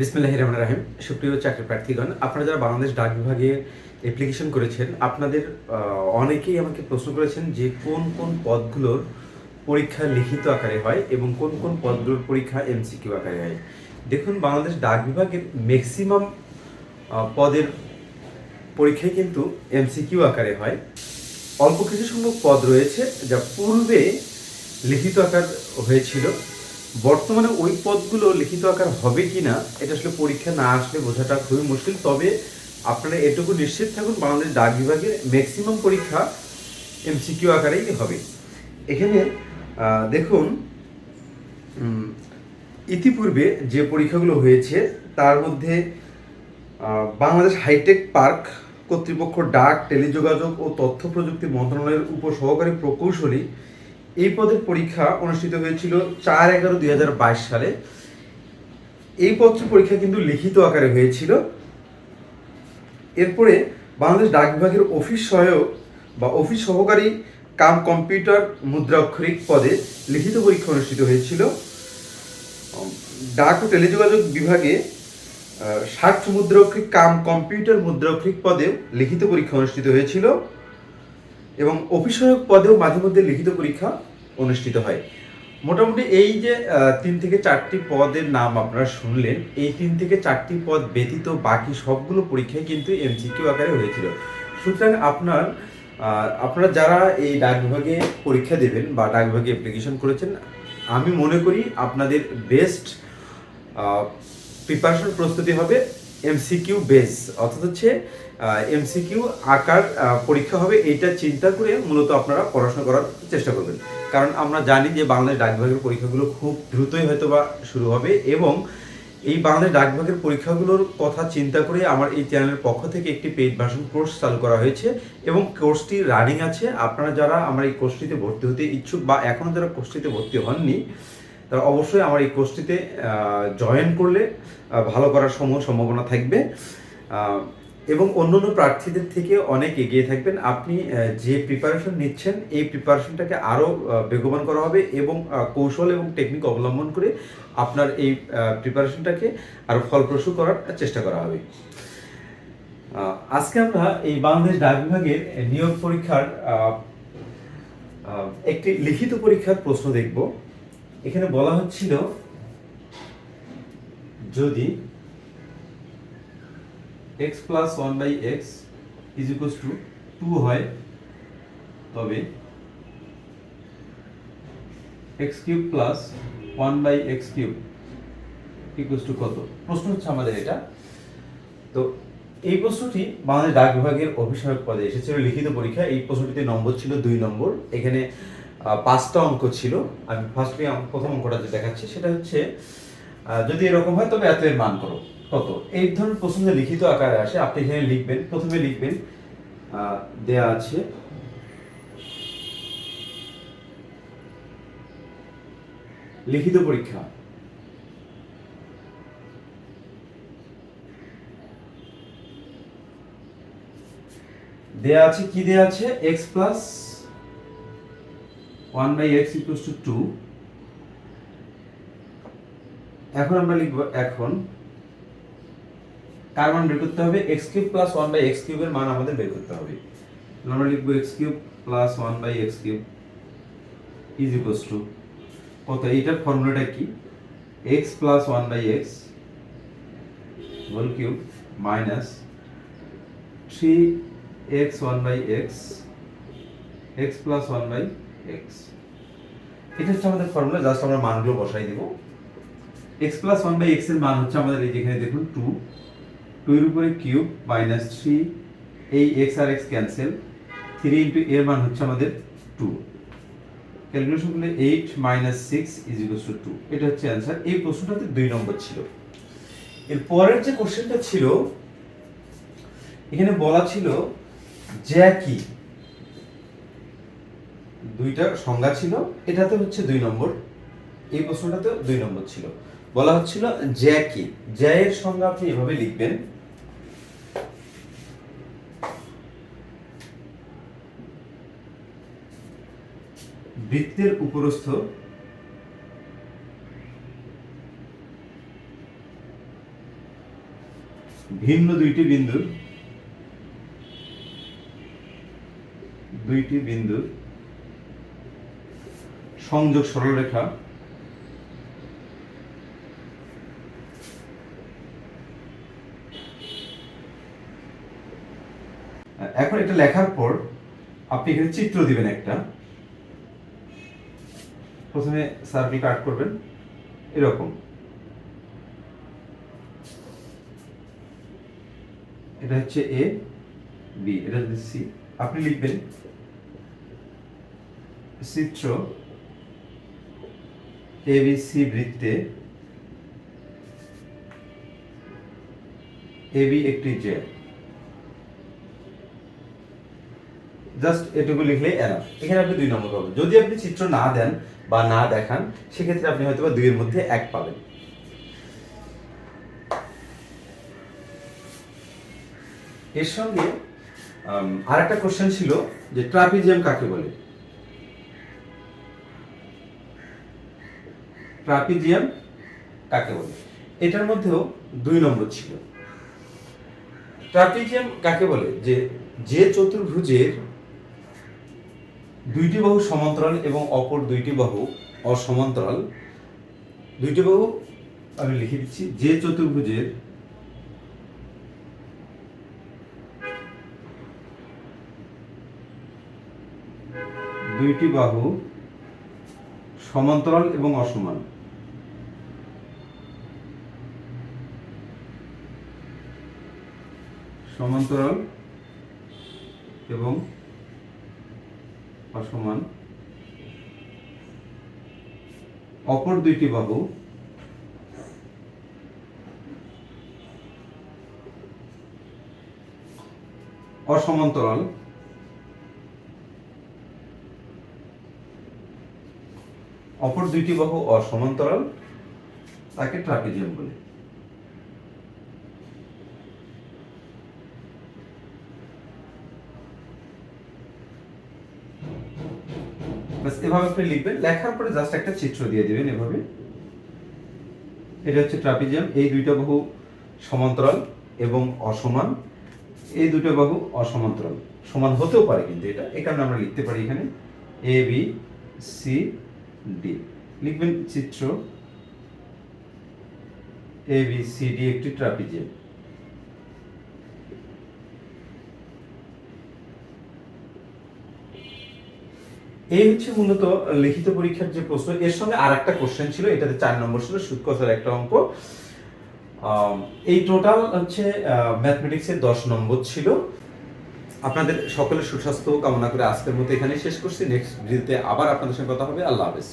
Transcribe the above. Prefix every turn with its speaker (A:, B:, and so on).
A: বিসমিল্লাহ রহমান রাহিম, সুপ্রিয় চাকরি প্রার্থীগণ, আপনারা যারা বাংলাদেশ ডাক বিভাগে অ্যাপ্লিকেশন করেছেন, আপনাদের অনেকেই আমাকে প্রশ্ন করেছেন যে কোন কোন পদগুলোর পরীক্ষা লিখিত আকারে হয় এবং কোন কোন পদগুলোর পরীক্ষা এমসিকিউ আকারে হয়। দেখুন, বাংলাদেশ ডাক বিভাগের ম্যাক্সিমাম পদের পরীক্ষায় কিন্তু এমসিকিউ আকারে হয়। অল্প কিছু সংখ্যক পদ রয়েছে যা পূর্বে লিখিত আকার হয়েছিল। বর্তমানে ওই পদগুলো লিখিত আকার হবে কি না এটা আসলে পরীক্ষা না আসলে বোঝাটা খুবই মুশকিল। তবে আপনারা এটুকু নিশ্চিত থাকুন, বাংলাদেশ ডাক বিভাগের ম্যাক্সিমাম পরীক্ষা এমসিকিউ আকারেই হবে। এখানে দেখুন ইতিপূর্বে যে পরীক্ষাগুলো হয়েছে, তার মধ্যে বাংলাদেশ হাইটেক পার্ক কর্তৃপক্ষ ডাক, টেলিযোগাযোগ ও তথ্য প্রযুক্তি মন্ত্রণালয়ের উপসহকারী প্রকৌশলী এই পদের পরীক্ষা অনুষ্ঠিত হয়েছিল চার এগারো দুই সালে। এই পত্র পরীক্ষা কিন্তু লিখিত আকারে হয়েছিল। এরপরে বাংলাদেশ ডাক বিভাগের অফিস সহায়ক বা অফিস সহকারী কাম কম্পিউটার মুদ্রাক্ষরিক পদে লিখিত পরীক্ষা অনুষ্ঠিত হয়েছিল। ডাক ও টেলিযোগাযোগ বিভাগে ষাট মুদ্রাক্ষরিক কাম কম্পিউটার মুদ্রাক্ষরিক পদেও লিখিত পরীক্ষা অনুষ্ঠিত হয়েছিল। এবং অফিসয়ক পদেও মাঝে মধ্যে লিখিত পরীক্ষা অনুষ্ঠিত হয়। মোটামুটি এই যে তিন থেকে চারটি পদের নাম আপনারা শুনলেন, এই তিন থেকে চারটি পদ ব্যতীত বাকি সবগুলো পরীক্ষায় কিন্তু এমসিকিউ আকারে হয়েছিল। সুতরাং আপনার আপনারা যারা এই ডাক বিভাগে পরীক্ষা দেবেন বা ডাক বিভাগে অ্যাপ্লিকেশন করেছেন, আমি মনে করি আপনাদের বেস্ট প্রিপারেশন প্রস্তুতি হবে। এমসিকিউ বেস অর্থাৎ হচ্ছে এমসিকিউ আকার পরীক্ষা হবে, এইটা চিন্তা করে মূলত আপনারা পড়াশোনা করার চেষ্টা করবেন। কারণ আমরা জানি যে বাংলাদেশ ডাক বিভাগের পরীক্ষাগুলো খুব দ্রুতই হয়তো বা শুরু হবে এবং এই বাংলাদেশ ডাক বিভাগের পরীক্ষাগুলোর কথা চিন্তা করে আমার এই চ্যানেলের পক্ষ থেকে একটি পেইড ভার্সন কোর্স চালু করা হয়েছে এবং কোর্সটি রানিং আছে। আপনারা যারা আমার এই কোর্সটিতে ভর্তি হতে ইচ্ছুক বা এখনও যারা কোর্সটিতে ভর্তি হননি তারা অবশ্যই আমার এই কোর্সটিতে জয়েন করলে ভালো করার সমূহ সম্ভাবনা থাকবে। এবং অন্যান্য প্রার্থীদের থেকে অনেক এগিয়ে থাকবেন। আপনি যে প্রিপারেশন নিচ্ছেন, এই প্রিপারেশনটাকে আরও বেগবান করা হবে এবং কৌশল এবং টেকনিক অবলম্বন করে আপনার এই প্রিপারেশনটাকে আরও ফলপ্রসূ করার চেষ্টা করা হবে। আজকে আমরা এই বাংলাদেশ ডাক বিভাগের নিয়োগ পরীক্ষার একটি লিখিত পরীক্ষার প্রশ্ন দেখব। এখানে বলা হচ্ছিল, যদি x plus one by x is equals to two হয়, তবে x cube plus one by x cube equals to কত? প্রশ্ন হচ্ছে আমাদের এটা। তো এই প্রশ্নটি বাংলাদেশ ডাক বিভাগের অভিষেক পদে এসেছিল। লিখিত পরীক্ষা এই প্রশ্নটিতে নম্বর ছিল দুই নম্বর। এখানে পাঁচটা অঙ্ক ছিল। আমি ফার্স্টলি প্রথম অঙ্কটা যে দেখাচ্ছি, সেটা হচ্ছে যদি এরকম হয়, তবে এত মান করো। কত? এই ধরনের প্রশ্ন যে লিখিত আকারে আসে, আপনি এখানে লিখবেন, প্রথমে লিখবেন দেয়া আছে, লিখিত পরীক্ষা। দেয়া আছে, কি দেয়া আছে? X plus one by x equal to two এখন আমরা লিখব এখন কার মান বের করতে হবে x cube plus one by x কিউবের মান আমাদের বের করতে হবে। আমরা লিখব x cube plus one by x cube is equal to কত? এইটার ফর্মুলাটা কি? X plus one by x whole cube minus three x one by x x plus one by x এটা হচ্ছে আমাদের ফর্মুলা জাস্ট আমরা মানগুলো বসাই দিব। এক্স প্লাস ওয়ান বাই এক্সের মান হচ্ছে আমাদের এই যেখানে দেখুন টু টু উপরে কিউব মাইনাস থ্রি এই এক্স আর এক্স ক্যান্সেল থ্রি ইন্টু এর মান হচ্ছে আমাদের টু ক্যালকুলেশন করলে eight minus six is equal to two এটা হচ্ছে অ্যান্সার এই প্রশ্নটাতে দুই নম্বর ছিল। এর পরের যে কোশ্চেনটা ছিল, এখানে বলা ছিল জ্যাকি দুইটা সংজ্ঞা ছিল, এটাতে হচ্ছে দুই নম্বর, এই প্রশ্নটাতে দুই নম্বর ছিল। বলা হচ্ছিল জ্যাকি জ্যায়ের সংজ্ঞা আপনি এভাবে লিখবেন। বৃত্তের উপরস্থ ভিন্ন দুইটি বিন্দুর দুইটি বিন্দুর সংযোগ সরলরেখা। এখন এটা লেখার পর আপনি এখানে চিত্র দিবেন একটা। প্রথমে সার্কেল কাট করবেন, এরকম। এটা হচ্ছে এ বি এটা হচ্ছে সি আপনি লিখবেন, চিত্র এ বি সি বৃত্তে এ বি একটি জেড জাস্ট এটুকু লিখলে এনাফ এখানে আপনি দুই নম্বর পাবেন। যদি আপনি চিত্র না দেন বা না দেখান, সেক্ষেত্রে আপনি হয়তো বা দুইয়ের মধ্যে এক পাবেন। এর সঙ্গে আর একটা কোশ্চেন ছিল যে ট্রাপিজিয়াম কাকে বলে? ট্রাপিজিয়াম কাকে বলে? এটার মধ্যেও দুই নম্বর ছিল। ট্রাপিজিয়াম কাকে বলে? যে যে চতুর্ভুজের দুইটি বাহু সমান্তরাল এবং অপর দুইটি বাহু অসমান্তরাল। দুইটি বাহু আমি লিখে দিচ্ছি, যে চতুর্ভুজের দুইটি বাহু সমান্তরাল এবং অসমান। সমান্তরাল এবং অসমান। অপর দুইটি বাহু অসমান্তরাল অপর দুইটি বাহু অসমান্তরাল তাকে ট্রাপিজিয়াম বলে। বাস এভাবে আপনি লিখবেন, লেখার পরে জাস্ট একটা চিত্র দিয়ে দিবেন এভাবে। এটা হচ্ছে ট্রাপিজিয়াম, এই দুইটা বাহু সমান্তরাল এবং অসমান। এই দুটো বাহু অসমান্তরাল। সমান হতেও পারে কিন্তু এটা, এই কারণে আমরা লিখতে পারি এখানে এ বি সি ডি লিখবেন চিত্র এ বি সি ডি একটি ট্রাপিজিয়াম। এই হচ্ছে মূলত লিখিত পরীক্ষার যে প্রশ্ন, এর সঙ্গে আর একটা কোশ্চেন ছিল, এটাতে চার নম্বর ছিল সুৎকথার একটা অঙ্ক। এই টোটাল হচ্ছে ম্যাথমেটিক্সের দশ নম্বর ছিল। আপনাদের সকলের সুস্বাস্থ্য কামনা করে আজকের মতো এখানে শেষ করছি। নেক্সট ভিডিওতে আবার আপনাদের সঙ্গে কথা হবে। আল্লাহ হাফেজ।